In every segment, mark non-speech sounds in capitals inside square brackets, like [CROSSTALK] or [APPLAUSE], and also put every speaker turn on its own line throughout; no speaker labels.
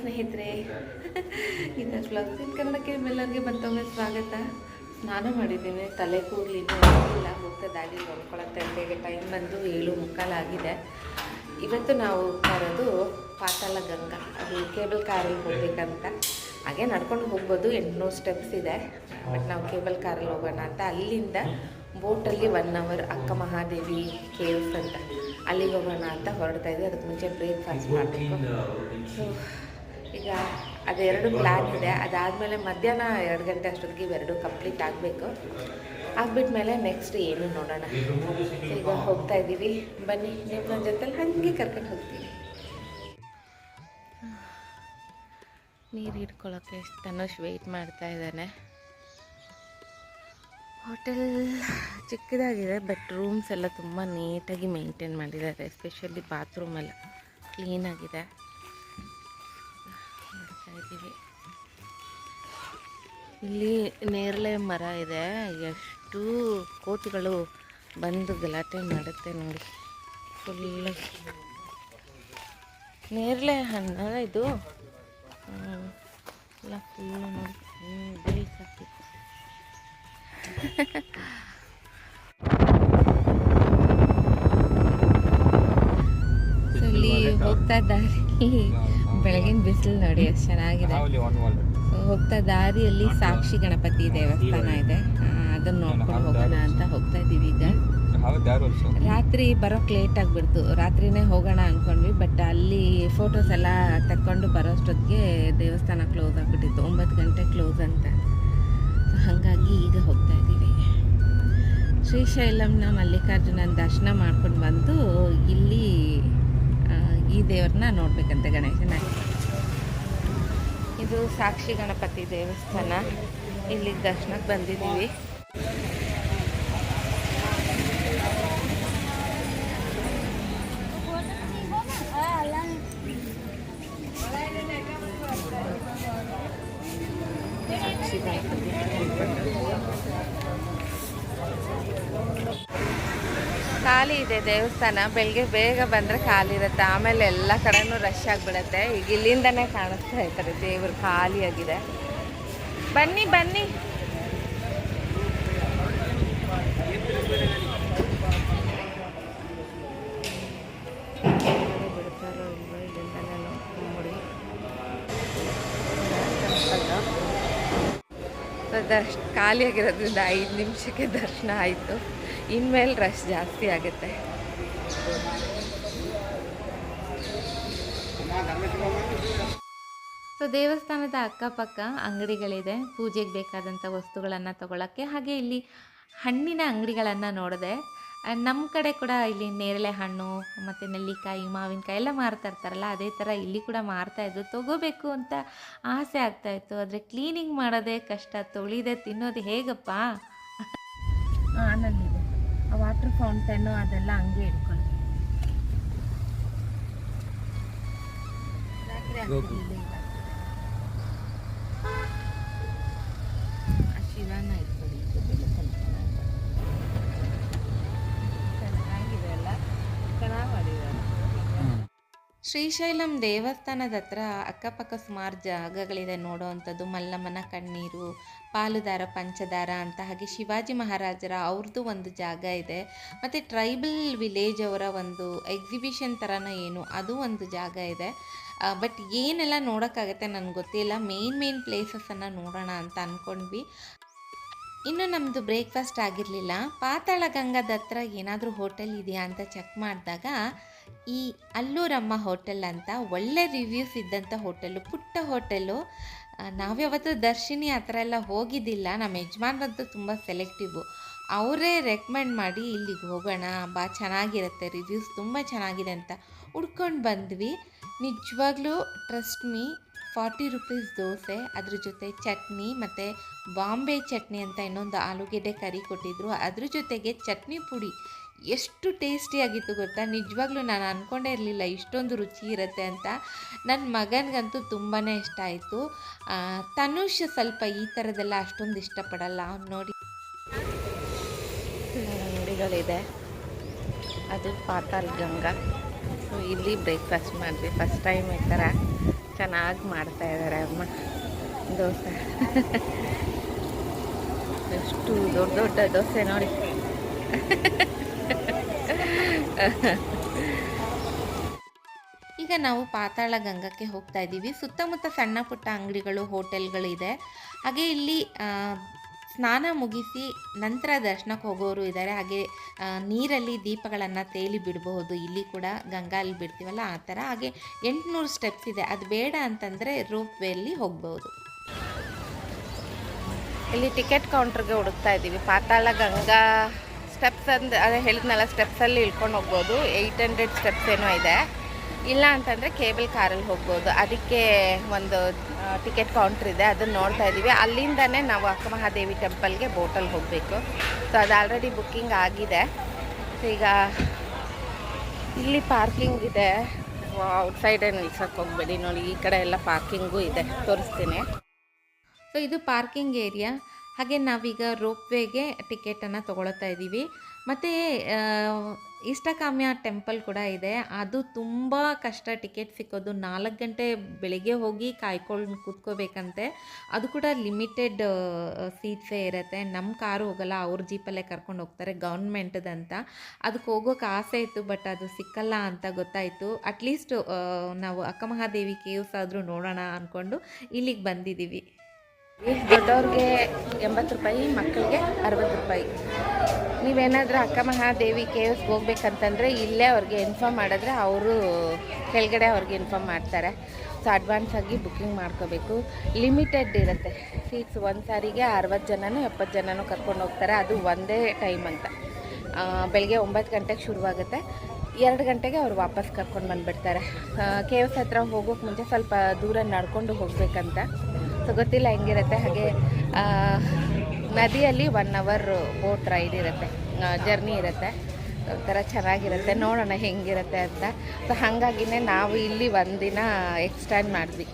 ಸ್ನೇಹಿತರೆ. ಇನ್ನು ಬ್ಲಾಗ್ಸ್ ಇನ್ ಕನ್ನಡಕ್ಕೆ ನಿಮ್ಮೆಲ್ಲರಿಗೆ ಮತ್ತೊಮ್ಮೆ ಸ್ವಾಗತ. ಸ್ನಾನ ಮಾಡಿದ್ದೀನಿ. ತಲೆ ಕೂಗಲಿ ಇಲ್ಲ ಹೋಗ್ತಾ ದಾಡಿ ನೋಡ್ಕೊಳತ್ತೆ ಅಂತೇಳಿ ಟೈಮ್ ಬಂದು ಏಳು ಮುಕ್ಕಾಲಾಗಿದೆ ಇವತ್ತು ನಾವು ಬರೋದು ಪಾತಾಳ ಗಂಗಾ ಅದು ಕೇಬಲ್ ಕಾರಲ್ಲಿ ಹೋಗ್ಬೇಕಂತ. ಹಾಗೆ ನಡ್ಕೊಂಡು ಹೋಗ್ಬೋದು. ಎಂಟುನೂರು ಸ್ಟೆಪ್ಸ್ ಇದೆ. ಬಟ್ ನಾವು ಕೇಬಲ್ ಕಾರಲ್ಲಿ ಹೋಗೋಣ ಅಂತ. ಅಲ್ಲಿಂದ ಬೋಟಲ್ಲಿ ಒನ್ ಅವರ್ ಅಕ್ಕ ಮಹಾದೇವಿ ಕೇವ್ಸ್ ಅಂತ. ಅಲ್ಲಿಗೆ ಹೋಗೋಣ ಅಂತ ಹೊರಡ್ತಾ ಇದ್ವಿ. ಅದಕ್ಕೆ ಮುಂಚೆ ಬ್ರೇಕ್ಫಾಸ್ಟ್ ಮಾಡಬೇಕು. ಸೊ ಈಗ ಅದೆರಡು ಪ್ಲ್ಯಾನ್ ಇದೆ. ಅದಾದಮೇಲೆ ಮಧ್ಯಾಹ್ನ ಎರಡು ಗಂಟೆ ಅಷ್ಟೊತ್ತಿಗೆ ಇವೆರಡು ಕಂಪ್ಲೀಟ್ ಆಗಬೇಕು. ಆಗ್ಬಿಟ್ಮೇಲೆ ನೆಕ್ಸ್ಟ್ ಏನು ನೋಡೋಣ. ಈಗ ಹೋಗ್ತಾ ಇದ್ದೀವಿ. ಬನ್ನಿ ನಿಮ್ಮ ನನ್ನ ಜೊತೆಲಿ ಹಾಗೆ ಕರ್ಕೊಂಡು ಹೋಗ್ತೀವಿ ನೀರು ಹಿಡ್ಕೊಳ್ಳೋಕ್ಕೆ ತನುಷ್ ವೆಯ್ಟ್ ಮಾಡ್ತಾ ಇದ್ದಾನೆ. ಹೋಟೆಲ್ ಚಿಕ್ಕದಾಗಿದೆ ಬಟ್ ರೂಮ್ಸ್ ಎಲ್ಲ ತುಂಬ ನೀಟಾಗಿ ಮೇಂಟೈನ್ ಮಾಡಿದ್ದಾರೆ ಎಸ್ಪೆಷಲಿ ಬಾತ್ರೂಮ್ ಎಲ್ಲ ಕ್ಲೀನಾಗಿದೆ ಇದ್ದೀವಿ ಇಲ್ಲಿ ನೇರಳೆ ಮರ ಇದೆ. ಎಷ್ಟು ಕೋತಿಗಳು ಬಂದು ಗಲಾಟೆ ಮಾಡುತ್ತೆ ನೋಡಿ. ಫುಲ್ ನೇರಳೆ ಹಣ್ಣು ಇದು. ಎಲ್ಲ ಫುಲ್ಲು ನೋಡಿ. ಇಲ್ಲಿ ಹೋಗ್ತಾ ದಾರಿ ಬೆಳಗಿನ ಬಿಸಿಲು ನೋಡಿ ಎಷ್ಟು ಚೆನ್ನಾಗಿದೆ. ಹೋಗ್ತಾ ದಾರಿಯಲ್ಲಿ ಸಾಕ್ಷಿ ಗಣಪತಿ ದೇವಸ್ಥಾನ ಇದೆ. ಅದನ್ನ ನೋಡ್ಕೊಂಡು ಹೋಗೋಣ ಅಂತ ಹೋಗ್ತಾ ಇದ್ದೀವಿ ಈಗ. ರಾತ್ರಿ ಬರೋಕ್ ಲೇಟ್ ಆಗಿಬಿಡ್ತು. ರಾತ್ರಿನೇ ಹೋಗೋಣ ಅನ್ಕೊಂಡ್ವಿ ಬಟ್ ಅಲ್ಲಿ ಫೋಟೋಸ್ ಎಲ್ಲ ತಕ್ಕೊಂಡು ಬರೋಷ್ಟೊತ್ತಿಗೆ ದೇವಸ್ಥಾನ ಕ್ಲೋಸ್ ಆಗಿಬಿಟ್ಟಿತ್ತು. ಒಂಬತ್ತು ಗಂಟೆ ಕ್ಲೋಸ್ ಅಂತ. ಹಾಗಾಗಿ ಈಗ ಹೋಗ್ತಾ ಇದ್ದೀವಿ. ಶ್ರೀಶೈಲಂನ ಮಲ್ಲಿಕಾರ್ಜುನನ ದರ್ಶನ ಮಾಡ್ಕೊಂಡು ಬಂದು ಇಲ್ಲಿ ಈ ದೇವ್ರನ್ನ ನೋಡ್ಬೇಕಂತೆ ಗಣೇಶನ. ಇದು ಸಾಕ್ಷಿ ಗಣಪತಿ ದೇವಸ್ಥಾನ. ಇಲ್ಲಿ ದರ್ಶನಕ್ಕೆ ಬಂದಿದ್ದೀವಿ ಸಾಕ್ಷಿ ಗಣಪತಿ ಖಾಲಿ ಇದೆ ದೇವಸ್ಥಾನ ಬೆಳಗ್ಗೆ ಬೇಗ ಬಂದರೆ ಖಾಲಿ ಇರುತ್ತೆ. ಆಮೇಲೆ ಎಲ್ಲ ಕಡೆನೂ ರಶ್ ಆಗಿಬಿಡುತ್ತೆ. ಈಗ ಇಲ್ಲಿಂದನೇ ಕಾಣಿಸ್ತಾ ಇರ್ತಾರೆ ದೇವರು ಖಾಲಿಯಾಗಿದೆ. ಬನ್ನಿ ಬನ್ನಿ. ದರ್ಶ ಖಾಲಿಯಾಗಿರೋದ್ರಿಂದ ಐದು ನಿಮಿಷಕ್ಕೆ ದರ್ಶನ ಆಯಿತು. ಇನ್ಮೇಲೆ ರಶ್ ಜಾಸ್ತಿ ಆಗುತ್ತೆ. ಸೊ ದೇವಸ್ಥಾನದ ಅಕ್ಕಪಕ್ಕ ಅಂಗಡಿಗಳಿದೆ. ಪೂಜೆಗೆ ಬೇಕಾದಂಥ ವಸ್ತುಗಳನ್ನು ತಗೊಳ್ಳೋಕ್ಕೆ ಹಾಗೆ ಇಲ್ಲಿ ಹಣ್ಣಿನ ಅಂಗಡಿಗಳನ್ನು ನೋಡಿದೆ ನಮ್ಮ ಕಡೆ ಕೂಡ ಇಲ್ಲಿ ನೇರಳೆ ಹಣ್ಣು ಮತ್ತು ನೆಲ್ಲಿಕಾಯಿ ಮಾವಿನಕಾಯಿ ಎಲ್ಲ ಮಾರ್ತಾ ಇರ್ತಾರಲ್ಲ ಅದೇ ಥರ ಇಲ್ಲಿ ಕೂಡ ಮಾರ್ತಾ ಇದ್ರು. ತಗೋಬೇಕು ಅಂತ ಆಸೆ ಆಗ್ತಾ ಇತ್ತು. ಆದರೆ ಕ್ಲೀನಿಂಗ್ ಮಾಡೋದೇ ಕಷ್ಟ ತೊಳಿದೆ ತಿನ್ನೋದು ಹೇಗಪ್ಪ? ಆನಲ್ಲಿದೆ ಆ ವಾಟರ್ ಫೌಂಟೇನು ಅದೆಲ್ಲ ಹಂಗೆ ಇಟ್ಕೊಳ್ಳಿ ಚೆನ್ನಾಗಿದೆ ಅಲ್ಲ? ಶ್ರೀಶೈಲಂ ದೇವಸ್ಥಾನದ ಹತ್ರ ಅಕ್ಕಪಕ್ಕ ಸುಮಾರು ಜಾಗಗಳಿದೆ ನೋಡೋವಂಥದ್ದು ಮಲ್ಲಮ್ಮನ ಕಣ್ಣೀರು, ಪಾಲುದಾರ, ಪಂಚದಾರ ಅಂತ ಹಾಗೆ ಶಿವಾಜಿ ಮಹಾರಾಜರ ಅವ್ರದ್ದು ಒಂದು ಜಾಗ ಇದೆ. ಮತ್ತು ಟ್ರೈಬಲ್ ವಿಲೇಜ್ ಅವರ ಒಂದು ಎಕ್ಸಿಬಿಷನ್ ಥರನೋ ಏನು ಅದು ಒಂದು ಜಾಗ ಇದೆ. ಬಟ್ ಏನೆಲ್ಲ ನೋಡೋಕ್ಕಾಗತ್ತೆ ನನಗೆ ಗೊತ್ತಿಲ್ಲ. ಮೇನ್ ಮೇನ್ ಪ್ಲೇಸಸನ್ನು ನೋಡೋಣ ಅಂತ ಅಂದ್ಕೊಂಡ್ವಿ ಇನ್ನು ನಮ್ಮದು ಬ್ರೇಕ್ಫಾಸ್ಟ್ ಆಗಿರಲಿಲ್ಲ. ಪಾತಾಳ ಗಂಗಾದ ಹತ್ರ ಏನಾದರೂ ಹೋಟೆಲ್ ಇದೆಯಾ ಅಂತ ಚೆಕ್ ಮಾಡಿದಾಗ ಈ ಅಲ್ಲೂರಮ್ಮ ಹೋಟೆಲ್ ಅಂತ ಒಳ್ಳೆ ರಿವ್ಯೂಸ್ ಇದ್ದಂಥ ಹೋಟೆಲು ಪುಟ್ಟ ಹೋಟೆಲು ನಾವ್ಯಾವತ್ತು ದರ್ಶಿನಿ ಆ ಥರ ಎಲ್ಲ ಹೋಗಿದ್ದಿಲ್ಲ. ನಮ್ಮ ಯಜಮಾನ್ರಂತೂ ತುಂಬ ಸೆಲೆಕ್ಟಿವು ಅವರೇ ರೆಕಮೆಂಡ್ ಮಾಡಿ ಇಲ್ಲಿಗೆ ಹೋಗೋಣ, ಬಾ, ಚೆನ್ನಾಗಿರುತ್ತೆ ರಿವ್ಯೂಸ್ ತುಂಬ ಚೆನ್ನಾಗಿದೆ ಅಂತ ಹುಡ್ಕೊಂಡು ಬಂದ್ವಿ. ನಿಜವಾಗ್ಲೂ trust me forty rupees dosa, ಅದ್ರ ಜೊತೆ ಚಟ್ನಿ ಮತ್ತು ಬಾಂಬೆ ಚಟ್ನಿ ಅಂತ ಇನ್ನೊಂದು ಆಲೂಗೆಡ್ಡೆ ಕರಿ ಕೊಟ್ಟಿದ್ರು. ಅದ್ರ ಜೊತೆಗೆ ಚಟ್ನಿ ಪುಡಿ ಎಷ್ಟು ಟೇಸ್ಟಿಯಾಗಿತ್ತು ಗೊತ್ತಾ? ನಿಜವಾಗ್ಲೂ ನಾನು ಅಂದ್ಕೊಂಡೇ ಇರಲಿಲ್ಲ ಇಷ್ಟೊಂದು ರುಚಿ ಇರುತ್ತೆ ಅಂತ. ನನ್ನ ಮಗನಿಗಂತೂ ತುಂಬಾ ಇಷ್ಟ ಆಯಿತು. ತನುಷ್ ಸ್ವಲ್ಪ ಈ ಥರದ್ದೆಲ್ಲ ಅಷ್ಟೊಂದು ಇಷ್ಟಪಡಲ್ಲ. ಅವ್ನು ನೋಡಿ ನೋಡಿಗಳಿದೆ. ಅದು ಪಾತಾಲ್ ಗಂಗಾ. ಇಲ್ಲಿ ಬ್ರೇಕ್ಫಾಸ್ಟ್ ಮಾಡಿದ್ವಿ ಫಸ್ಟ್ ಟೈಮ್ ಈ ಥರ ಚೆನ್ನಾಗಿ ಮಾಡ್ತಾ ಇದ್ದಾರೆ ಅಮ್ಮ. ದೋಸೆ. ಎಷ್ಟು ದೊಡ್ಡ ದೊಡ್ಡ ದೋಸೆ ನೋಡಿ. ಈಗ ನಾವು ಪಾತಾಳ ಗಂಗಕ್ಕೆ ಹೋಗ್ತಾ ಇದ್ದೀವಿ. ಸುತ್ತಮುತ್ತ ಸಣ್ಣ ಪುಟ್ಟ ಅಂಗಡಿಗಳು ಹೋಟೆಲ್ಗಳಿದೆ ಹಾಗೆ ಇಲ್ಲಿ ಸ್ನಾನ ಮುಗಿಸಿ ನಂತರ ದರ್ಶನಕ್ಕೆ ಹೋಗೋರು ಇದ್ದಾರೆ. ಹಾಗೆ ನೀರಲ್ಲಿ ದೀಪಗಳನ್ನು ತೇಲಿ ಬಿಡಬಹುದು. ಇಲ್ಲಿ ಕೂಡ ಗಂಗಾಲಿ ಬಿಡ್ತೀವಲ್ಲ, ಆ ಥರ. ಹಾಗೆ ಎಂಟುನೂರು ಸ್ಟೆಪ್ಸ್ ಇದೆ. ಅದು ಬೇಡ ಅಂತಂದರೆ ರೋಪ್ ವೇಲಿ ಹೋಗ್ಬೋದು. ಇಲ್ಲಿ ಟಿಕೆಟ್ ಕೌಂಟ್ರಿಗೆ ಹುಡುಕ್ತಾ ಇದ್ದೀವಿ. ಪಾತಾಳ ಗಂಗಾ ಸ್ಟೆಪ್ಸ್ ಅಂದ್ರೆ ಅದೇ ಹೇಳಿದ್ನಲ್ಲ ಸ್ಟೆಪ್ಸಲ್ಲಿ ಇಳ್ಕೊಂಡು ಹೋಗ್ಬೋದು. ಏಯ್ಟ್ ಹಂಡ್ರೆಡ್ ಸ್ಟೆಪ್ಸ್ ಏನೋ ಇದೆ. ಇಲ್ಲ ಅಂತಂದರೆ ಕೇಬಲ್ ಕಾರಲ್ಲಿ ಹೋಗ್ಬೋದು. ಅದಕ್ಕೆ ಒಂದು ಟಿಕೆಟ್ ಕೌಂಟ್ರ್ ಇದೆ, ಅದನ್ನು ನೋಡ್ತಾ ಇದ್ದೀವಿ. ಅಲ್ಲಿಂದನೇ ನಾವು ಅಕ್ಕಮಹಾದೇವಿ ಟೆಂಪಲ್ಗೆ ಬೋಟಲ್ಲಿ ಹೋಗಬೇಕು. ಸೊ ಅದು ಆಲ್ರೆಡಿ ಬುಕ್ಕಿಂಗ್ ಆಗಿದೆ. ಈಗ ಇಲ್ಲಿ ಪಾರ್ಕಿಂಗ್ ಇದೆ. ಔಟ್ಸೈಡೇ ನಿಲ್ಸಕ್ಕೆ ಹೋಗ್ಬೇಡಿ ನೋಡಿ. ಈ ಕಡೆ ಎಲ್ಲ ಪಾರ್ಕಿಂಗು ಇದೆ. ತೋರಿಸ್ತೀನಿ. ಸೊ ಇದು ಪಾರ್ಕಿಂಗ್ ಏರಿಯಾ ಹಾಗೆ ನಾವೀಗ ರೋಪ್ವೇಗೆ ಟಿಕೆಟನ್ನು ತೊಗೊಳ್ತಾ ಇದ್ದೀವಿ. ಮತ್ತು ಇಷ್ಟಕಾಮ್ಯ ಟೆಂಪಲ್ ಕೂಡ ಇದೆ. ಅದು ತುಂಬ ಕಷ್ಟ. ಟಿಕೆಟ್ ಸಿಕ್ಕೋದು ನಾಲ್ಕು ಗಂಟೆ ಬೆಳಿಗ್ಗೆ ಹೋಗಿ ಕಾಯ್ಕೊಂಡು ಕೂತ್ಕೋಬೇಕಂತೆ. ಅದು ಕೂಡ ಲಿಮಿಟೆಡ್ ಸೀಟ್ಸೇ ಇರುತ್ತೆ. ನಮ್ಮ ಕಾರು ಹೋಗಲ್ಲ, ಅವ್ರ ಜೀಪಲ್ಲೇ ಕರ್ಕೊಂಡು ಹೋಗ್ತಾರೆ ಗೌರ್ಮೆಂಟ್ದಂತ. ಅದಕ್ಕೆ ಹೋಗೋಕೆ ಆಸೆ ಇತ್ತು, ಬಟ್ ಅದು ಸಿಕ್ಕಲ್ಲ ಅಂತ ಗೊತ್ತಾಯಿತು. ಅಟ್ಲೀಸ್ಟ್ ನಾವು ಅಕ್ಕಮಹಾದೇವಿ ಕೇವ್ಸ್ ಆದರೂ ನೋಡೋಣ ಅಂದ್ಕೊಂಡು ಇಲ್ಲಿಗೆ ಬಂದಿದ್ದೀವಿ ದೊಡ್ಡವ್ರಿಗೆ ಎಂಬತ್ತು ರೂಪಾಯಿ, ಮಕ್ಕಳಿಗೆ ಅರವತ್ತು ರೂಪಾಯಿ. ನೀವೇನಾದರೂ ಅಕ್ಕ ಮಹಾದೇವಿ ಕೇವ್ಸ್ಗೆ ಹೋಗ್ಬೇಕಂತಂದರೆ ಇಲ್ಲೇ ಅವ್ರಿಗೆ ಇನ್ಫಾರ್ಮ್ ಮಾಡಿದ್ರೆ ಅವರು ಕೆಳಗಡೆ ಅವ್ರಿಗೆ ಇನ್ಫಾರ್ಮ್ ಮಾಡ್ತಾರೆ. ಸೊ ಅಡ್ವಾನ್ಸ್ ಆಗಿ ಬುಕ್ಕಿಂಗ್ ಮಾಡ್ಕೋಬೇಕು. ಲಿಮಿಟೆಡ್ ಇರುತ್ತೆ. ಸೀಟ್ಸ್ ಒಂದು ಸಾರಿಗೆ ಅರವತ್ತು ಜನನೂ ಎಪ್ಪತ್ತು ಜನನೂ ಕರ್ಕೊಂಡು ಹೋಗ್ತಾರೆ. ಅದು ಒಂದೇ ಟೈಮ್ ಅಂತ. ಬೆಳಗ್ಗೆ ಒಂಬತ್ತು ಗಂಟೆಗೆ ಶುರುವಾಗುತ್ತೆ. ಎರಡು ಗಂಟೆಗೆ ಅವ್ರು ವಾಪಸ್ ಕರ್ಕೊಂಡು ಬಂದುಬಿಡ್ತಾರೆ. ಕೆ ಎಸ್ ಹತ್ರ ಹೋಗೋಕೆ ಮುಂಚೆ ಸ್ವಲ್ಪ ದೂರ ನಡ್ಕೊಂಡು ಹೋಗಬೇಕಂತ. ಸೊ ಗೊತ್ತಿಲ್ಲ ಹೆಂಗಿರುತ್ತೆ. ಹಾಗೆ ನದಿಯಲ್ಲಿ ಒನ್ ಅವರ್ ಬೋಟ್ ರೈಡ್ ಇರುತ್ತೆ. ಜರ್ನಿ ಇರುತ್ತೆ. ಒಂಥರ ಚೆನ್ನಾಗಿರುತ್ತೆ. ನೋಡೋಣ ಹೆಂಗಿರುತ್ತೆ ಅಂತ. ಸೊ ಹಾಗಾಗಿನೇ ನಾವು ಇಲ್ಲಿ ಒಂದಿನ ಎಕ್ಸ್ಟ್ಯಾಂಡ್ ಮಾಡಿದ್ವಿ.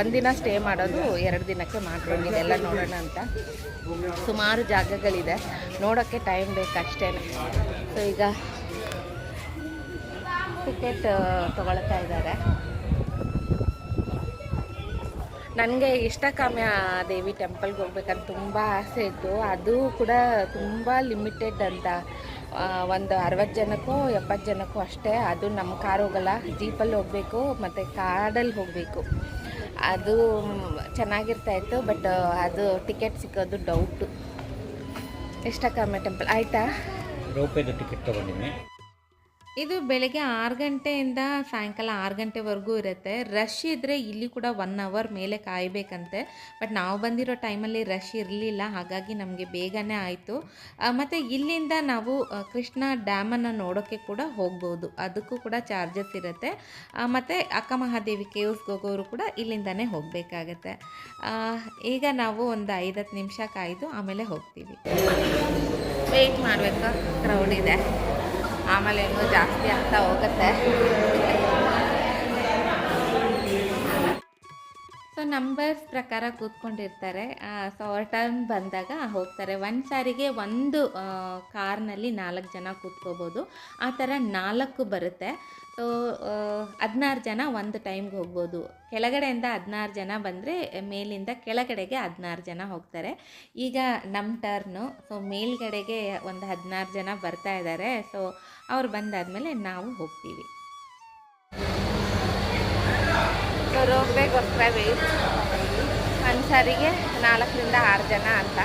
ಒಂದಿನ ಸ್ಟೇ ಮಾಡೋದು ಎರಡು ದಿನಕ್ಕೆ ಮಾಡ್ಕೊಂಡು ಎಲ್ಲ ನೋಡೋಣ ಅಂತ. ಸುಮಾರು ಜಾಗಗಳಿದೆ. ನೋಡೋಕ್ಕೆ ಟೈಮ್ ಬೇಕಷ್ಟೇ ಸೊ ಈಗ ಟಿಕೆಟ್ ತೊಗೊಳ್ತಾ ಇದ್ದಾರೆ. ನನಗೆ ಇಷ್ಟಕಾಮ್ಯ ದೇವಿ ಟೆಂಪಲ್ಗೆ ಹೋಗ್ಬೇಕಂತ ತುಂಬ ಆಸೆ ಇತ್ತು. ಅದು ಕೂಡ ತುಂಬ ಲಿಮಿಟೆಡ್ ಅಂತ. ಒಂದು ಅರವತ್ತು ಜನಕ್ಕೂ ಎಪ್ಪತ್ತು ಜನಕ್ಕೂ ಅಷ್ಟೇ. ಅದು ನಮ್ಮ ಕಾರ್ ಹೋಗಲ್ಲ. ಜೀಪಲ್ಲಿ ಹೋಗಬೇಕು, ಮತ್ತು ಕಾಡಲ್ಲಿ ಹೋಗಬೇಕು. ಅದು ಚೆನ್ನಾಗಿರ್ತಾಯಿತ್ತು ಬಟ್, ಅದು ಟಿಕೆಟ್ ಸಿಕ್ಕೋದು ಡೌಟು ಇಷ್ಟಕಾಮ್ಯ ಟೆಂಪಲ್. ಆಯಿತಾ?
ಟಿಕೆಟ್ ತೊಗೊಂಡಿನಿ
ಇದು ಬೆಳಗ್ಗೆ ಆರು ಗಂಟೆಯಿಂದ ಸಾಯಂಕಾಲ ಆರು ಗಂಟೆವರೆಗೂ ಇರುತ್ತೆ. ರಶ್ ಇದ್ದರೆ ಇಲ್ಲಿ ಕೂಡ ಒನ್ ಅವರ್ ಮೇಲೆ ಕಾಯಬೇಕಂತೆ. ಬಟ್ ನಾವು ಬಂದಿರೋ ಟೈಮಲ್ಲಿ ರಶ್ ಇರಲಿಲ್ಲ. ಹಾಗಾಗಿ ನಮಗೆ ಬೇಗನೆ ಆಯಿತು. ಮತ್ತು ಇಲ್ಲಿಂದ ನಾವು ಕೃಷ್ಣ ಡ್ಯಾಮನ್ನು ನೋಡೋಕ್ಕೆ ಕೂಡ ಹೋಗ್ಬೋದು. ಅದಕ್ಕೂ ಕೂಡ ಚಾರ್ಜಸ್ ಇರುತ್ತೆ. ಮತ್ತು ಅಕ್ಕ ಮಹಾದೇವಿ ಕೇವ್ಸ್ಗೆ ಹೋಗೋರು ಕೂಡ ಇಲ್ಲಿಂದನೇ ಹೋಗಬೇಕಾಗತ್ತೆ. ಈಗ ನಾವು ಒಂದು ಐದತ್ತು ನಿಮಿಷ ಕಾಯ್ದು ಆಮೇಲೆ ಹೋಗ್ತೀವಿ. ವೆಯ್ಟ್ ಮಾಡಬೇಕು? ಕ್ರೌಡ್ ಇದೆ. ಆಮೇಲೆ ಇನ್ನೂ ಜಾಸ್ತಿ ಆಗ್ತಾ ಹೋಗುತ್ತೆ. ಸೊ ನಂಬರ್ಸ್ ಪ್ರಕಾರ ಕೂತ್ಕೊಂಡಿರ್ತಾರೆ. ಸೊ ಅವ್ರ ಟರ್ನ್ ಬಂದಾಗ ಹೋಗ್ತಾರೆ. ಒಂದು ಸಾರಿಗೆ ಒಂದು ಕಾರ್ನಲ್ಲಿ ನಾಲ್ಕು ಜನ ಕೂತ್ಕೋಬೋದು. ಆ ಥರ ನಾಲ್ಕು ಬರುತ್ತೆ. ಸೊ ಹದಿನಾರು ಜನ ಒಂದು ಟೈಮ್ಗೆ ಹೋಗ್ಬೋದು. ಕೆಳಗಡೆಯಿಂದ ಹದಿನಾರು ಜನ ಬಂದರೆ, ಮೇಲಿಂದ ಕೆಳಗಡೆಗೆ ಹದಿನಾರು ಜನ ಹೋಗ್ತಾರೆ. ಈಗ ನಮ್ಮ ಟರ್ನು ಸೊ ಮೇಲ್ಗಡೆಗೆ ಒಂದು ಹದಿನಾರು ಜನ ಬರ್ತಾ ಇದ್ದಾರೆ ಸೊ ಅವ್ರು ಬಂದಾದಮೇಲೆ ನಾವು ಹೋಗ್ತೀವಿ. ವೆಯ್ಟ್ ಒಂದು ಸಾರಿಗೆ ನಾಲ್ಕರಿಂದ ಆರು ಜನ ಅಂತ.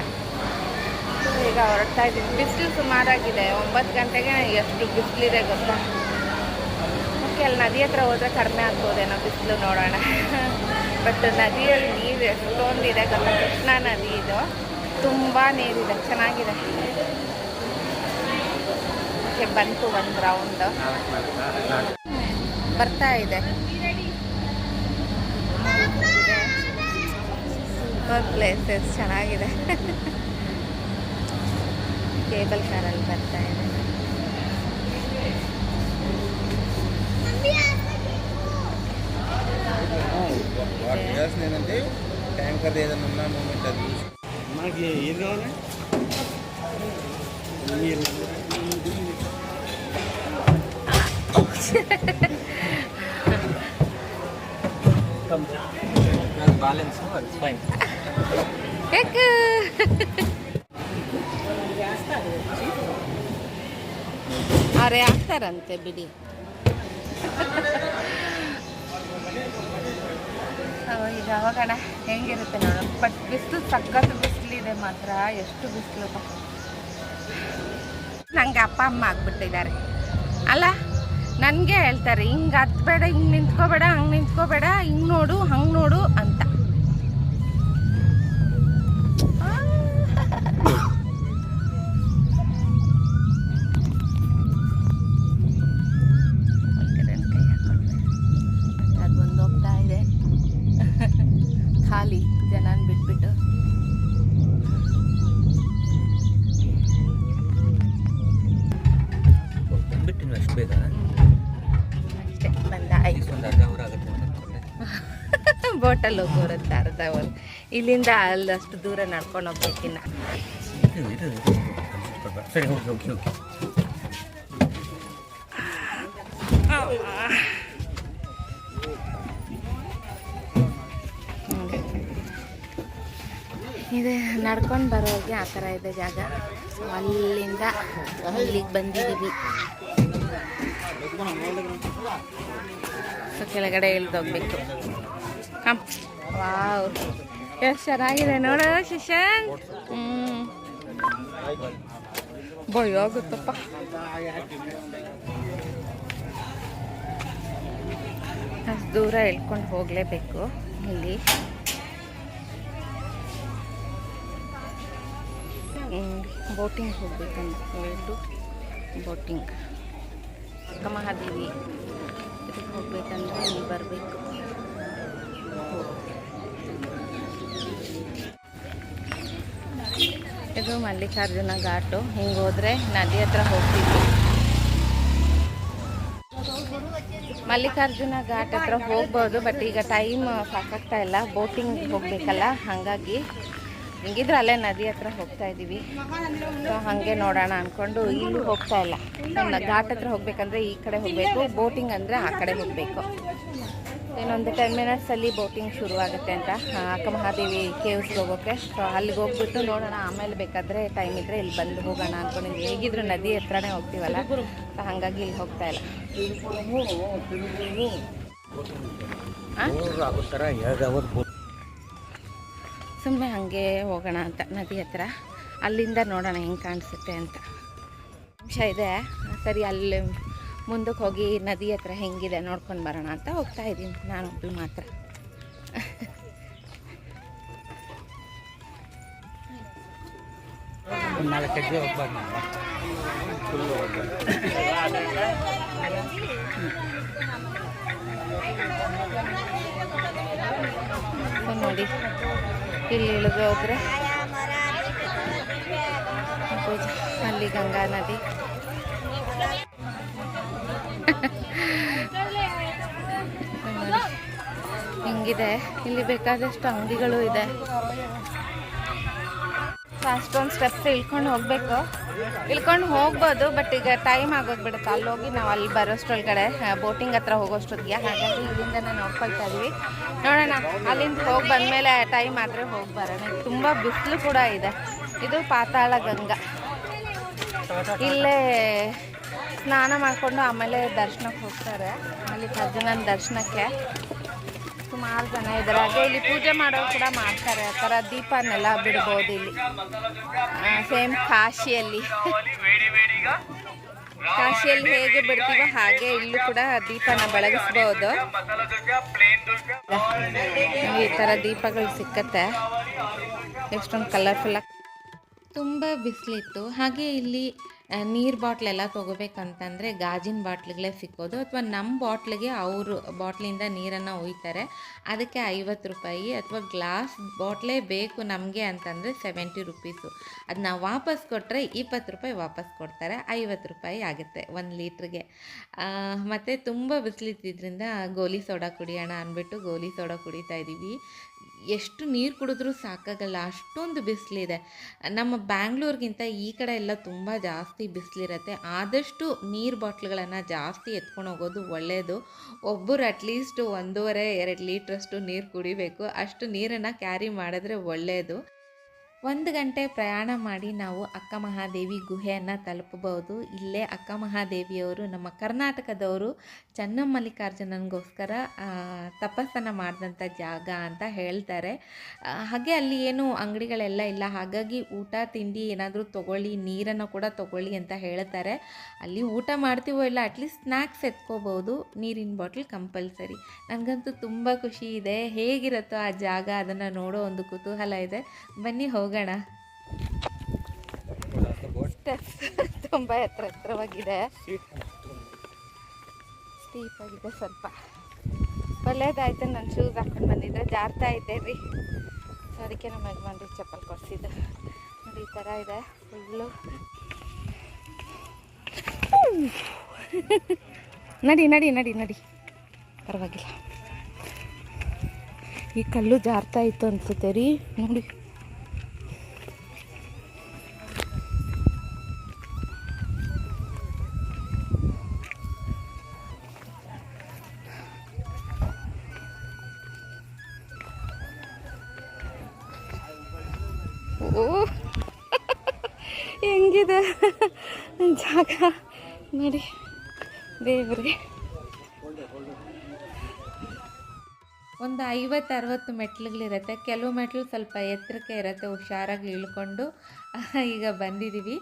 ಈಗ ಹೊರಡ್ತಾ ಇದ್ದೀನಿ. ಬಿಸಿಲು ಸುಮಾರಾಗಿದೆ. ಒಂಬತ್ತು ಗಂಟೆಗೆ ಎಷ್ಟು ಬಿಸಿಲಿದೆ ಗೊತ್ತಾ? ಓಕೆ ಅಲ್ಲಿ ನದಿ ಹತ್ರ ಹೋದರೆ ಕಡಿಮೆ ಆಗ್ಬೋದೇನೋ ಬಿಸಿಲು ನೋಡೋಣ. ಬಟ್ ನದಿಯಲ್ಲಿ ನೀರು ಎಷ್ಟೊಂದಿದೆ ಗೊತ್ತಾ? ಕೃಷ್ಣಾ ನದಿ ಇದು. ತುಂಬ ನೀರಿದೆ. ಚೆನ್ನಾಗಿದೆ. ಓಕೆ ಬಂತು ಒಂದು ರೌಂಡ್ ಬರ್ತಾ ಇದೆ. ಸೂಪರ್ ಪ್ಲೇಸಸ್ ಚೆನ್ನಾಗಿದೆ ಕೇಬಲ್ ಕಾರಲ್ಲಿ ಬರ್ತಾ ಇದೆ
వాడు చేయాల్సింది ఏంటంటే ట్యాంకర్ ఏదైనా ఉన్న మూమెంట్ అది చూసి
మనకి ఏది కావాలి
ಬ್ಯಾಲೆನ್ಸ್ ಫೈನ್
ಯಾಕೆ ಅರೆ ಆಗ್ತಾರಂತೆ ಬಿಡಿ. ಈಗ ಅವಾಗಣ ಹೆಂಗಿರುತ್ತೆ ನೋಡೋಣ ಬಟ್ ಬಿಸಿಲು ಸಕ್ಕತ್ತು ಬಿಸಿಲಿದೆ ಮಾತ್ರ. ಎಷ್ಟು ಬಿಸಿಲು ನಂಗೆ ಅಪ್ಪ ಅಮ್ಮ ಆಗ್ಬಿಟ್ಟಿದ್ದಾರೆ. ಅಲ್ಲ ನನಗೆ ಹೇಳ್ತಾರೆ ಹಿಂಗೆ ಹತ್ಬೇಡ ಹಿಂಗೆ ನಿಂತ್ಕೋಬೇಡ ಹಂಗೆ ನಿಂತ್ಕೋಬೇಡ ಹಿಂಗೆ ನೋಡು ಹಂಗೆ ನೋಡು ಅಂತ.
ಅನ್ಕೊಂಡೆ
ಹೋಗಿ ಬರುತ್ತೆ ಅರ್ಧ ಒಂದು. ಇಲ್ಲಿಂದ ಅಲ್ಲಷ್ಟು ದೂರ ನಡ್ಕೊಂಡು ಹೋಗ್ಬೇಕಿನ್ನ
ಇದು
ನಡ್ಕೊಂಡು ಬರೋರಿಗೆ ಆ ಥರ ಇದೆ ಜಾಗ. ಸೊ ಅಲ್ಲಿಂದ ಇಲ್ಲಿಗೆ ಬಂದಿದ್ದೀವಿ. ಸೊ ಕೆಳಗಡೆ ಇಳ್ದೋಗ್ಬೇಕು ಕಮ್ ವಾವ್ ಎಷ್ಟು ಚೆನ್ನಾಗಿದೆ ನೋಡ ಶಿಶನ್ ಹ್ಞೂ ಭಯ ಆಗುತ್ತಪ್ಪ ಅಷ್ಟು ದೂರ ಎಳ್ಕೊಂಡು ಹೋಗಲೇಬೇಕು, ಇಲ್ಲಿ. ಬೋಟಿಂಗ್ ಹೋಗ್ಬೇಕಂತ ಹೇಳ್ಬಿಟ್ಟು ಬೋಟಿಂಗ್. ಮಹಾದೇವಿ. ಇದಕ್ಕೆ ಹೋಗ್ಬೇಕಂದ್ರೆ ಇಲ್ಲಿ ಬರಬೇಕು. ಇದು ಮಲ್ಲಿಕಾರ್ಜುನ ಘಾಟು. ಹಿಂಗೆ ಹೋದರೆ ನದಿ ಹತ್ರ ಹೋಗ್ತೀವಿ. ಮಲ್ಲಿಕಾರ್ಜುನ ಘಾಟ್ ಹತ್ರ ಹೋಗ್ಬೋದು ಬಟ್ ಈಗ ಟೈಮ್ ಸಾಕಾಗ್ತಾ ಇಲ್ಲ. ಬೋಟಿಂಗ್ ಹೋಗ್ಬೇಕಲ್ಲ, ಹಾಗಾಗಿ ಹಿಂಗಿದ್ರೆ ಅಲ್ಲೇ ನದಿ ಹತ್ರ ಹೋಗ್ತಾ ಇದ್ದೀವಿ ಸೊ ಹಾಗೆ ನೋಡೋಣ ಅಂದ್ಕೊಂಡು ಇಲ್ಲೂ ಹೋಗ್ತಾ ಇಲ್ಲ. ಘಾಟ್ ಹತ್ರ ಹೋಗ್ಬೇಕಂದ್ರೆ ಈ ಕಡೆ ಹೋಗಬೇಕು ಬೋಟಿಂಗ್ ಅಂದ್ರೆ ಆ ಕಡೆ ಹೋಗಬೇಕು. ಇನ್ನೊಂದು ಟೆನ್ ಮಿನಿಟ್ಸಲ್ಲಿ ಬೋಟಿಂಗ್ ಶುರು ಆಗುತ್ತೆ ಅಂತ. ಅಕ್ಕ ಮಹಾದೇವಿ ಕೇವ್ಸ್ಗೆ ಹೋಗೋಕ್ಕೆ ಸೊ ಅಲ್ಲಿಗೆ ಹೋಗ್ಬಿಟ್ಟು ನೋಡೋಣ. ಆಮೇಲೆ ಬೇಕಾದರೆ ಟೈಮ್ ಇದ್ದರೆ ಇಲ್ಲಿ ಬಂದು ಹೋಗೋಣ ಅಂದ್ಕೊಂಡಿದ್ವಿ ಹೇಗಿದ್ರು ನದಿ ಹತ್ರನೇ ಹೋಗ್ತೀವಲ್ಲ? ಸೊ ಹಾಗಾಗಿ ಇಲ್ಲಿ ಹೋಗ್ತಾ ಇಲ್ಲ. ಸುಮ್ಮನೆ ಹಾಗೆ ಹೋಗೋಣ ಅಂತ. ನದಿ ಹತ್ರ. ಅಲ್ಲಿಂದ ನೋಡೋಣ ಹೆಂಗೆ ಕಾಣಿಸುತ್ತೆ ಅಂತ. ಅಂಶ ಇದೆ. ಸರಿ, ಅಲ್ಲಿ ಮುಂದಕ್ಕೆ ಹೋಗಿ ನದಿ ಹತ್ರ ಹೆಂಗಿದೆ ನೋಡ್ಕೊಂಡು ಬರೋಣ ಅಂತ ಹೋಗ್ತಾ ಇದ್ದೀನಿ ನಾನು ಒಬ್ಳು ಮಾತ್ರ ನೋಡಿ, ಇಲ್ಲಿ ಇಳಿದು ಹೋದ್ರೆ. ಅಲ್ಲಿ ಗಂಗಾ ನದಿ ಹಿಂಗಿದೆ ಇಲ್ಲಿ ಬೇಕಾದಷ್ಟು ಅಂಗಡಿಗಳು ಇದೆ. ಅಷ್ಟೊಂದು ಸ್ಟೆಪ್ಸ್ ಇಳ್ಕೊಂಡು ಹೋಗಬೇಕು. ಇಳ್ಕೊಂಡು ಹೋಗ್ಬೋದು ಬಟ್ ಈಗ ಟೈಮ್ ಆಗೋಗ್ಬಿಡುತ್ತೆ. ಅಲ್ಲಿ ಹೋಗಿ ನಾವು ಅಲ್ಲಿ ಬರೋಷ್ಟ್ರೊಳಗಡೆ ಬೋಟಿಂಗ್ ಹತ್ರ ಹೋಗೋಷ್ಟೊತ್ತಿಗೆ ಹಾಗಾಗಿ ಇಲ್ಲಿಂದನೇ ನೋಡ್ಕೊಳ್ತಾ ಇದೀವಿ. ನೋಡೋಣ, ಅಲ್ಲಿಂದ ಹೋಗಿ ಬಂದಮೇಲೆ ಟೈಮ್ ಆದರೆ ಹೋಗಿ ಬರೋಣ. ತುಂಬ ಬಿಸಿಲು ಕೂಡ ಇದೆ. ಇದು ಪಾತಾಳ ಗಂಗಾ. ಇಲ್ಲೇ ಸ್ನಾನ ಮಾಡಿಕೊಂಡು ಆಮೇಲೆ ದರ್ಶನಕ್ಕೆ ಹೋಗ್ತಾರೆ. ಮಲ್ಲಿಕಾರ್ಜುನನ ದರ್ಶನಕ್ಕೆ. ಸುಮಾರು ಜನ ಇದ್ದಾರೆ. ಹಾಗೆ ಇಲ್ಲಿ ಪೂಜೆ ಮಾಡೋರು ಕೂಡ ಮಾಡ್ತಾರೆ. ಆ ಥರ ದೀಪನೆಲ್ಲ ಬಿಡ್ಬೋದು ಇಲ್ಲಿ. ಸೇಮ್ ಕಾಶಿಯಲ್ಲಿ. ಕಾಶಿಯಲ್ಲಿ ಹೇಗೆ ಬಿಡ್ತೀವೋ ಹಾಗೆ ಇಲ್ಲೂ ಕೂಡ ದೀಪನ ಬೆಳಗಿಸ್ಬೋದು. ಈ ಥರ ದೀಪಗಳು ಸಿಕ್ಕತ್ತೆ. ಎಷ್ಟೊಂದು ಕಲರ್ಫುಲ್ ತುಂಬ ಬಿಸಿಲಿತ್ತು. ಹಾಗೆ ಇಲ್ಲಿ ನೀರು ಬಾಟ್ಲೆಲ್ಲ ತೊಗೋಬೇಕಂತಂದರೆ ಗಾಜಿನ ಬಾಟ್ಲಿಗಳೇ ಸಿಕ್ಕೋದು ಅಥವಾ ನಮ್ಮ ಬಾಟ್ಲಿಗೆ ಅವರು ಬಾಟ್ಲಿಂದ ನೀರನ್ನು ಒಯ್ತಾರೆ. ಅದಕ್ಕೆ ಐವತ್ತು ರೂಪಾಯಿ ಅಥವಾ ಗ್ಲಾಸ್ ಬಾಟ್ಲೇ ಬೇಕು ನಮಗೆ ಅಂತಂದರೆ ಸೆವೆಂಟಿ ರುಪೀಸು ಅದು ನಾವು ವಾಪಸ್ ಕೊಟ್ಟರೆ ಇಪ್ಪತ್ತು ರೂಪಾಯಿ ವಾಪಸ್ ಕೊಡ್ತಾರೆ. ಐವತ್ತು ರೂಪಾಯಿ ಆಗುತ್ತೆ ಒಂದು ಲೀಟ್ರಿಗೆ. ಮತ್ತು ತುಂಬ ಬಿಸಿಲಿದ್ದರಿಂದ ಗೋಲಿ ಸೋಡಾ ಕುಡಿಯೋಣ ಅಂದ್ಬಿಟ್ಟು ಗೋಲಿ ಸೋಡಾ ಕುಡಿತಾ ಇದ್ದೀವಿ ಎಷ್ಟು ನೀರು ಕುಡಿದ್ರೂ ಸಾಕಾಗಲ್ಲ, ಅಷ್ಟೊಂದು ಬಿಸಿಲಿದೆ ನಮ್ಮ ಬ್ಯಾಂಗ್ಳೂರಿಗಿಂತ ಈ ಕಡೆ ಎಲ್ಲ ತುಂಬ ಜಾಸ್ತಿ ಬಿಸಿಲಿರುತ್ತೆ ಆದಷ್ಟು ನೀರು ಬಾಟ್ಲ್ಗಳನ್ನು ಜಾಸ್ತಿ ಎತ್ಕೊಂಡು ಹೋಗೋದು ಒಳ್ಳೆಯದು ಒಬ್ಬರು ಅಟ್ಲೀಸ್ಟ್ ಒಂದೂವರೆ, ಎರಡು ಲೀಟ್ರಷ್ಟು ನೀರು ಕುಡಿಬೇಕು. ಅಷ್ಟು ನೀರನ್ನು ಕ್ಯಾರಿ ಮಾಡಿದ್ರೆ ಒಳ್ಳೆಯದು ಒಂದು ಗಂಟೆ ಪ್ರಯಾಣ ಮಾಡಿ ನಾವು ಅಕ್ಕ ಮಹಾದೇವಿ ಗುಹೆಯನ್ನು ತಲುಪಬಹುದು. ಇಲ್ಲೇ ಅಕ್ಕ ಮಹಾದೇವಿಯವರು ನಮ್ಮ ಕರ್ನಾಟಕದವರು ಚನ್ನಮಲ್ಲಿಕಾರ್ಜುನನಿಗೋಸ್ಕರ ತಪಸ್ಸನ್ನು ಮಾಡಿದಂಥ ಜಾಗ ಅಂತ ಹೇಳ್ತಾರೆ. ಹಾಗೆ ಅಲ್ಲಿ ಏನು ಅಂಗಡಿಗಳೆಲ್ಲ ಇಲ್ಲ. ಹಾಗಾಗಿ ಊಟ, ತಿಂಡಿ ಏನಾದರೂ ತೊಗೊಳ್ಳಿ, ನೀರನ್ನು ಕೂಡ ತೊಗೊಳ್ಳಿ ಅಂತ ಹೇಳ್ತಾರೆ. ಅಲ್ಲಿ ಊಟ ಮಾಡ್ತೀವೋ ಇಲ್ಲ ಅಟ್ಲೀಸ್ಟ್ ಸ್ನ್ಯಾಕ್ಸ್ ಎತ್ಕೋಬೋದು ನೀರಿನ ಬಾಟ್ಲ್ ಕಂಪಲ್ಸರಿ ನನಗಂತೂ ತುಂಬ ಖುಷಿ ಇದೆ. ಹೇಗಿರುತ್ತೋ ಆ ಜಾಗ, ಅದನ್ನು ನೋಡೋ ಒಂದು ಕುತೂಹಲ ಇದೆ. ಬನ್ನಿ ಹೋಗೋಣ. ತುಂಬ ಎತ್ತರ ಎತ್ತರವಾಗಿದೆ. ಸ್ಟೀಪ್ ಆಗಿದೆ ಸ್ವಲ್ಪ. ಒಳ್ಳೇದಾಯ್ತು, ನಾನು ಶೂಸ್ ಹಾಕೊಂಡು ಬಂದಿದ್ದೆ. ಜಾರ್ತಾ ಇದ್ದೆ ರೀ ಸೊ ಅದಕ್ಕೆ ನಮ್ಮ ಯಜಮಾನ್ರು ಚಪ್ಪಲ್ ಕೊಡಿಸಿದ್ದು ನೋಡಿ, ಈ ಥರ ಇದೆ. ಫುಲ್ಲು ನಡಿ ನಡಿ ನಡಿ ನಡಿ. ಪರವಾಗಿಲ್ಲ. ಈ ಕಲ್ಲು ಜಾರ್ತಾ ಇತ್ತು ಅನ್ಸುತ್ತೆ ರೀ. ನೋಡಿ. ಜಾಗ ನೋಡಿ ದೇವ್ರಿ ಒಂದು ಐವತ್ತು ಅರವತ್ತು ಮೆಟ್ಲುಗಳಿರುತ್ತೆ. ಕೆಲವು ಮೆಟ್ಲು ಸ್ವಲ್ಪ ಎತ್ತರಕ್ಕೆ ಇರುತ್ತೆ, ಹುಷಾರಾಗಿ ಇಳ್ಕೊಂಡು. ಈಗ ಬಂದಿದ್ದೀವಿ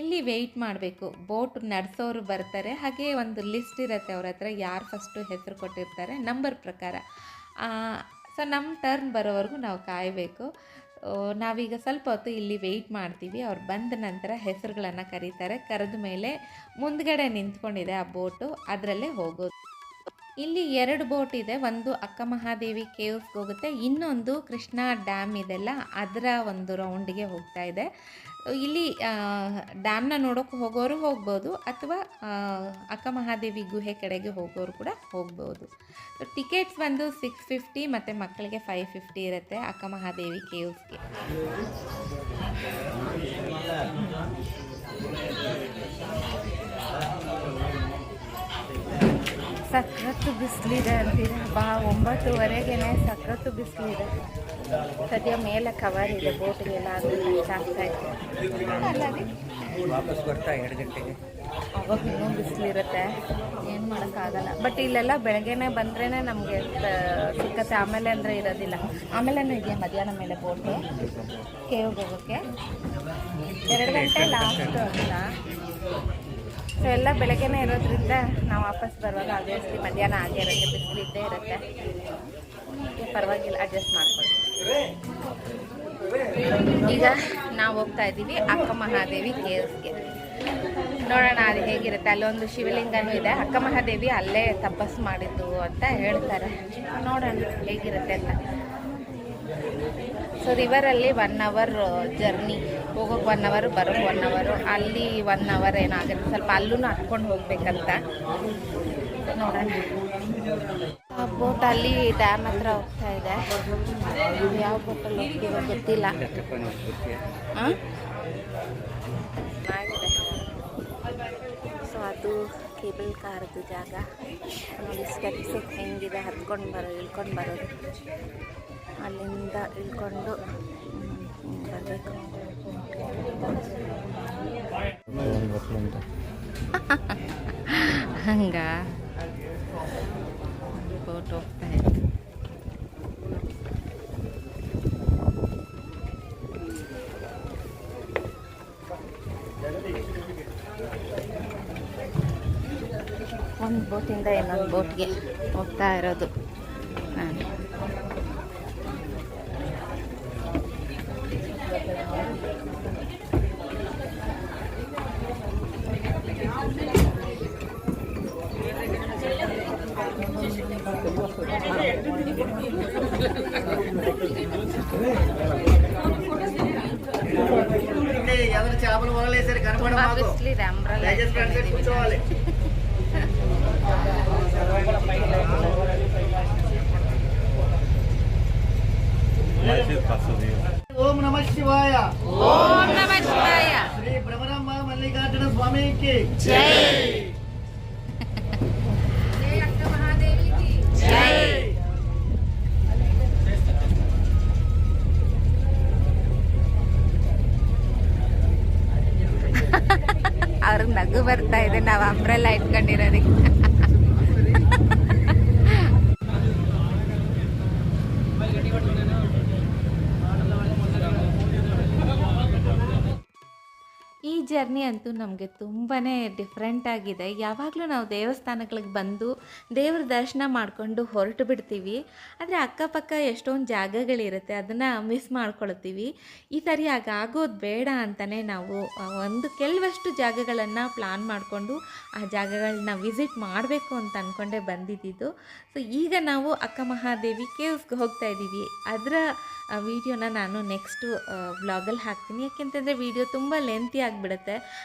ಇಲ್ಲಿ ವೆಯ್ಟ್ ಮಾಡಬೇಕು. ಬೋಟ್ ನಡೆಸೋರು ಬರ್ತಾರೆ. ಹಾಗೆ ಒಂದು ಲಿಸ್ಟ್ ಇರುತ್ತೆ ಅವ್ರ ಹತ್ರ ಯಾರು ಫಸ್ಟು ಹೆಸರು ಕೊಟ್ಟಿರ್ತಾರೆ ನಂಬರ್ ಪ್ರಕಾರ. ಸೊ ನಮ್ಮ ಟರ್ನ್ ಬರೋವರೆಗೂ ನಾವು ಕಾಯಬೇಕು. ನಾವೀಗ ಸ್ವಲ್ಪ ಹೊತ್ತು ಇಲ್ಲಿ ವೆಯ್ಟ್ ಮಾಡ್ತೀವಿ. ಅವ್ರು ಬಂದ ನಂತರ ಹೆಸರುಗಳನ್ನು ಕರೀತಾರೆ. ಕರೆದ ಮೇಲೆ ಮುಂದ್ಗಡೆ ನಿಂತ್ಕೊಂಡಿದೆ ಆ ಬೋಟು. ಅದರಲ್ಲೇ ಹೋಗೋದು. ಇಲ್ಲಿ ಎರಡು ಬೋಟ್ ಇದೆ. ಒಂದು ಅಕ್ಕ ಮಹಾದೇವಿ ಕೇವ್ಸ್ಗೆ ಹೋಗುತ್ತೆ. ಇನ್ನೊಂದು ಕೃಷ್ಣ ಡ್ಯಾಮ್ ಇದೆಲ್ಲ ಅದರ ಒಂದು ರೌಂಡಿಗೆ ಹೋಗ್ತಾ ಇದೆ. ಇಲ್ಲಿ ಡ್ಯಾಮ್ನ ನೋಡೋಕೆ ಹೋಗೋರು ಹೋಗ್ಬೋದು, ಅಥವಾ ಅಕ್ಕ ಮಹಾದೇವಿ ಗುಹೆ ಕಡೆಗೆ ಹೋಗೋರು ಕೂಡ ಹೋಗ್ಬೋದು. ಟಿಕೆಟ್ಸ್ ಬಂದು ಸಿಕ್ಸ್ ಫಿಫ್ಟಿ ಮತ್ತು ಮಕ್ಕಳಿಗೆ ಫೈವ್ ಫಿಫ್ಟಿ ಇರುತ್ತೆ ಅಕ್ಕ ಮಹಾದೇವಿ ಕೇವ್ಸ್ಗೆ ಸಖತ್ತು ಬಿಸಿಲಿದೆ ಅಂತೀರ. ಬಾ ಒಂಬತ್ತುವರೆಗೇನೆ ಸಖತ್ತು ಬಿಸಿಲಿದೆ. ಸದ್ಯ ಮೇಲೆ ಕವರ್ ಇದೆ ಬೋಟ್ಗೆಲ್ಲ ಅದು ಆಗ್ತಾ
ವಾಪಸ್ ಬರ್ತಾ ಎರಡು ಗಂಟೆಗೆ.
ಅವಾಗ ಇನ್ನೂ ಬಿಸಿಲಿರುತ್ತೆ. ಏನು ಮಾಡೋಕ್ಕಾಗಲ್ಲ. ಬಟ್ ಇಲ್ಲೆಲ್ಲ ಬೆಳಗ್ಗೆನೆ ಬಂದ್ರೇ ನಮಗೆ ಸಿಕ್ಕತ್ತೆ. ಆಮೇಲೆ ಅಂದರೆ ಇರೋದಿಲ್ಲ. ಆಮೇಲೆ ಇದೆಯಾ ಮಧ್ಯಾಹ್ನ ಮೇಲೆ ಬೋಟು ಕೇವ್ಗೆ ಹೋಗೋಕ್ಕೆ. ಎರಡು ಗಂಟೆ ಲಾಸ್ಟ್ ಅಂತ ಸೊ ಎಲ್ಲ ಬೆಳಗ್ಗೆನೇ ಇರೋದ್ರಿಂದ ನಾವು ವಾಪಸ್ ಬರುವಾಗ ಆಬ್ವಿಯಸ್ಲಿ ಮಧ್ಯಾಹ್ನ ಆಗೇ ಇರುತ್ತೆ, ಬಿಸಿಲು ಇದ್ದೇ ಇರುತ್ತೆ. ಪರವಾಗಿಲ್ಲ ಅಡ್ಜಸ್ಟ್ ಮಾಡ್ಕೊಳ್ಳಿ. ಈಗ ನಾವು ಹೋಗ್ತಾ ಇದ್ದೀವಿ ಅಕ್ಕ ಮಹಾದೇವಿ ಎಸ್ಗೆ ನೋಡೋಣ ಅದು ಹೇಗಿರುತ್ತೆ, ಅಲ್ಲೊಂದು ಶಿವಲಿಂಗನೂ ಇದೆ. ಅಕ್ಕ ಮಹಾದೇವಿ ಅಲ್ಲೇ ತಪಸ್ ಮಾಡಿದ್ದು ಅಂತ ಹೇಳ್ತಾರೆ. ನೋಡೋಣ ಹೇಗಿರುತ್ತೆ ಅಂತ. ಸೊ ರಿವರಲ್ಲಿ ಒನ್ ಅವರ್ ಜರ್ನಿ ಹೋಗೋಕೆ ಒನ್ ಅವರ್ ಬರೋಕೆ ಒನ್ ಅವರು ಅಲ್ಲಿ ಒನ್ ಅವರ್ ಏನಾಗುತ್ತೆ? ಸ್ವಲ್ಪ ಅಲ್ಲೂ ಹತ್ಕೊಂಡು ಹೋಗ್ಬೇಕಂತ. ನೋಡೋಣ. ಬೋಟ್ ಅಲ್ಲಿ ಡ್ಯಾಮ್ ಹತ್ರ ಹೋಗ್ತಾ ಇದೆ. ಯಾವ ಬೋಟಲ್ಲಿ ಹೋಗ್ತೀವೋ ಗೊತ್ತಿಲ್ಲ. ಸೊ ಅದು ಕೇಬಲ್ ಕಾರ್ದು ಜಾಗ. ನೋಡಿ ಸ್ಟೆಪ್ಸ್ ಹೆಂಗಿದೆ, ಹತ್ಕೊಂಡು ಬರೋ, ಇಳ್ಕೊಂಡು ಬರೋದು. ಅಲ್ಲಿಂದ ಇಳ್ಕೊಂಡು ಬರಬೇಕು. [LAUGHS] ಹಂಗ? ಬೋಟ್ ಹೋಗ್ತಾ ಇತ್ತು ಒಂದು ಬೋಟಿಂದ ಇನ್ನೊಂದು ಬೋಟ್ಗೆ ಹೋಗ್ತಾ ಇರೋದು.
ಓಂ ನಮಃ ಶಿವಾಯ.
ಓಂ ನಮ ಶಿವಾಯ.
ಶ್ರೀ ಭ್ರಮರಾಂಬ ಮಲ್ಲಿಕಾರ್ಜುನ ಸ್ವಾಮಿಗೆ
ಜೈ. ಅವ್ರಿಗೆ ನಗು ಬರ್ತಾ ಇದೆ ನಾವು ಅಂಬ್ರೆಲ್ಲ ಇಟ್ಕೊಂಡಿರೋದಕ್ಕೆ. ಜರ್ನಿ ಅಂತೂ ನಮಗೆ ತುಂಬಾ ಡಿಫ್ರೆಂಟ್ ಆಗಿದೆ. ಯಾವಾಗಲೂ ನಾವು ದೇವಸ್ಥಾನಗಳಿಗೆ ಬಂದು ದೇವ್ರ ದರ್ಶನ ಮಾಡಿಕೊಂಡು ಹೊರಟು ಬಿಡ್ತೀವಿ. ಆದರೆ ಅಕ್ಕಪಕ್ಕ ಎಷ್ಟೊಂದು ಜಾಗಗಳಿರುತ್ತೆ, ಅದನ್ನು ಮಿಸ್ ಮಾಡ್ಕೊಳ್ತೀವಿ. ಈ ಸರಿ ಆಗೋದು ಬೇಡ ಅಂತಲೇ ನಾವು ಒಂದು ಕೆಲವಷ್ಟು ಜಾಗಗಳನ್ನು ಪ್ಲಾನ್ ಮಾಡಿಕೊಂಡು ಆ ಜಾಗಗಳನ್ನ ವಿಸಿಟ್ ಮಾಡಬೇಕು ಅಂತ ಅಂದ್ಕೊಂಡೇ ಬಂದಿದ್ದಿದ್ದು. ಸೊ ಈಗ ನಾವು ಅಕ್ಕ ಮಹಾದೇವಿ ಕೇವ್ಸ್ಗೆ ಹೋಗ್ತಾ ಇದ್ದೀವಿ. ಅದರ ವಿಡಿಯೋನ ನಾನು ನೆಕ್ಸ್ಟು ವ್ಲಾಗಲ್ಲಿ ಹಾಕ್ತೀನಿ. ಯಾಕೆಂತಂದರೆ ವಿಡಿಯೋ ತುಂಬ ಲೆಂತಿ ಆಗಿಬಿಡುತ್ತೆ.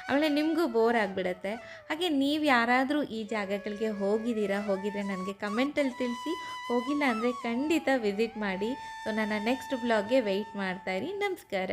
ಆಮೇಲೆ ನಿಮಗೂ ಬೋರ್ ಆಗಿಬಿಡುತ್ತೆ. ಹಾಗೆ ನೀವು ಯಾರಾದರೂ ಈ ಜಾಗಗಳಿಗೆ ಹೋಗಿದ್ದೀರಾ, ಹೋಗಿದ್ರೆ ನನಗೆ ಕಮೆಂಟಲ್ಲಿ ತಿಳಿಸಿ. ಹೋಗಿಲ್ಲ ಅಂದರೆ ಖಂಡಿತ ವಿಸಿಟ್ ಮಾಡಿ. ಸೊ ನನ್ನ ನೆಕ್ಸ್ಟ್ ಬ್ಲಾಗ್ಗೆ ವೆಯ್ಟ್ ಮಾಡ್ತಾಯಿರಿ ನಮಸ್ಕಾರ.